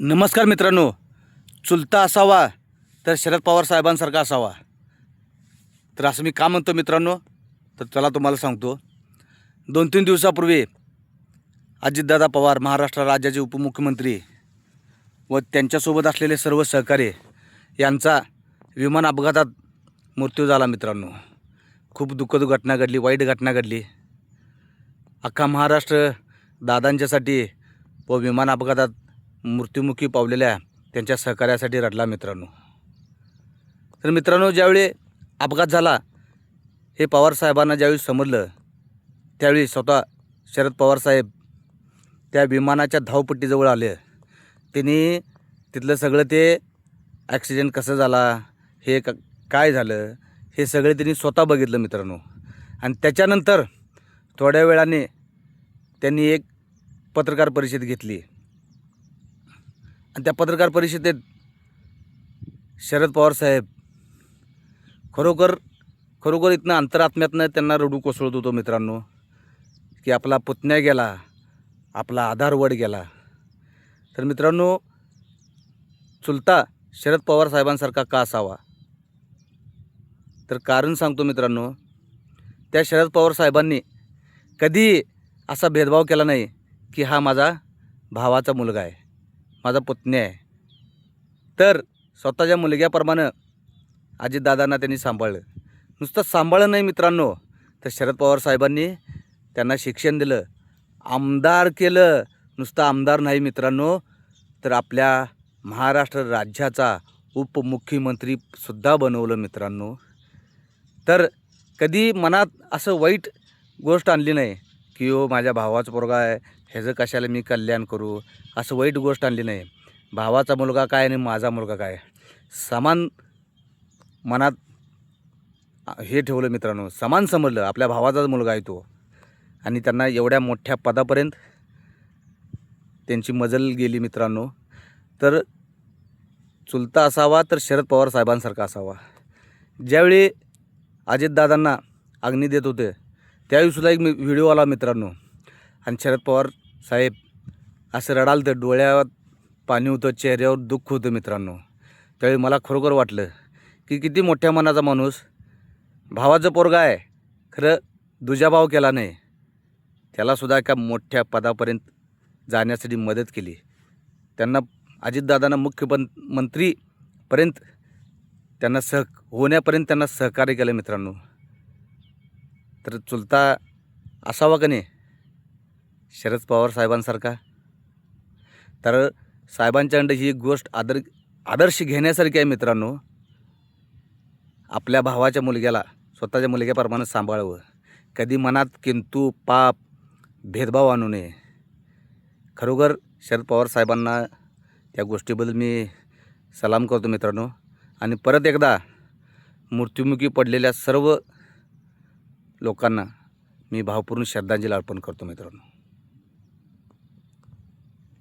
नमस्कार मित्रांनो. चुलता असावा तर शरद पवार साहेबांसारखा असावा. तर असं मी का म्हणतो मित्रांनो? तर चला तुम्हाला सांगतो. दोन तीन दिवसापूर्वी अजितदादा पवार महाराष्ट्र राज्याचे उपमुख्यमंत्री व त्यांच्यासोबत असलेले सर्व सहकारी यांचा विमान अपघातात मृत्यू झाला मित्रांनो. खूप दुःखद घटना घडली वाईट घटना घडली. अख्खा महाराष्ट्र दादांच्यासाठी व विमान अपघातात मृत्युमुखी पावलेल्या त्यांच्या सहकार्यासाठी रडला मित्रांनो. तर मित्रांनो ज्यावेळी अपघात झाला हे पवार साहेबांना ज्यावेळी समजलं त्यावेळी स्वतः शरद पवार साहेब त्या विमानाच्या धावपट्टीजवळ आले. त्यांनी तिथलं सगळं ते ॲक्सिडेंट कसं झाला हे क काय झालं हे सगळे त्यांनी स्वतः बघितलं मित्रांनो. आणि त्याच्यानंतर थोड्या वेळाने त्यांनी एक पत्रकार परिषद घेतली. आणि त्या पत्रकार परिषदेत शरद पवार साहेब खरोखर खरोखर इथनं अंतरात्म्यातनं त्यांना रडू कोसळत होतो मित्रांनो की आपला पुतण्या गेला आपला आधार वड गेला. तर मित्रांनो चुलता शरद पवार साहेबांसारखा का असावा? तर कारण सांगतो मित्रांनो त्या शरद पवार साहेबांनी कधी असा भेदभाव केला नाही की हा माझा भावाचा मुलगा आहे. माझा पुतण्या आहे. तर स्वतःच्या मुलग्याप्रमाणे अजितदादांना त्यांनी सांभाळलं. नुसतं सांभाळलं नाही मित्रांनो. तर शरद पवार साहेबांनी त्यांना शिक्षण दिलं. आमदार केलं. नुसतं आमदार नाही मित्रांनो. तर आपल्या महाराष्ट्र राज्याचा उपमुख्यमंत्रीसुद्धा बनवलं मित्रांनो. तर कधी मनात असं वाईट गोष्ट आणली नाही की हो माझ्या भावाचा पोरगा आहे. ह्याचं कशाला मी कल्याण करू? असं वाईट गोष्ट आणली नाही. भावाचा मुलगा काय आणि माझा मुलगा काय? समान मनात हे ठेवलं मित्रांनो समान समजलं. आपल्या भावाचाच मुलगा आहे तो. आणि त्यांना एवढ्या मोठ्या पदापर्यंत त्यांची मजल गेली मित्रांनो. तर चुलता असावा तर शरद पवार साहेबांसारखा असावा. ज्यावेळी अजितदादांना अग्नी देत होते त्यावेळीसुद्धा एक मी व्हिडिओ आला मित्रांनो. आणि शरद पवार साहेब असं रडाल तर डोळ्यात पाणी होतं चेहऱ्यावर दुःख होतं मित्रांनो. त्यावेळी मला खरोखर वाटलं की किती मोठ्या मनाचा माणूस भावाचं पोरगा आहे खरं दुजाभाव केला नाही. त्यालासुद्धा एका मोठ्या पदापर्यंत जाण्यासाठी मदत केली. त्यांना अजितदादांना मुख्यपं मंत्रीपर्यंत त्यांना सह होण्यापर्यंत त्यांना सहकार्य केलं मित्रांनो. तर चुलता असावा का नाही? शरद पवार साहेबांसारखा. तर साहेबांच्याकडे ही गोष्ट आदर आदर्श घेण्यासारखी आहे मित्रांनो. आपल्या भावाच्या मुलग्याला स्वतःच्या मुलग्याप्रमाणे सांभाळावं. कधी मनात किंतू पाप भेदभाव आणू नये. खरोखर शरद पवार साहेबांना या गोष्टीबद्दल मी सलाम करतो मित्रांनो. आणि परत एकदा मृत्युमुखी पडलेल्या सर्व लोकांना मी भावपूर्ण श्रद्धांजली अर्पण करतो मित्रांनो.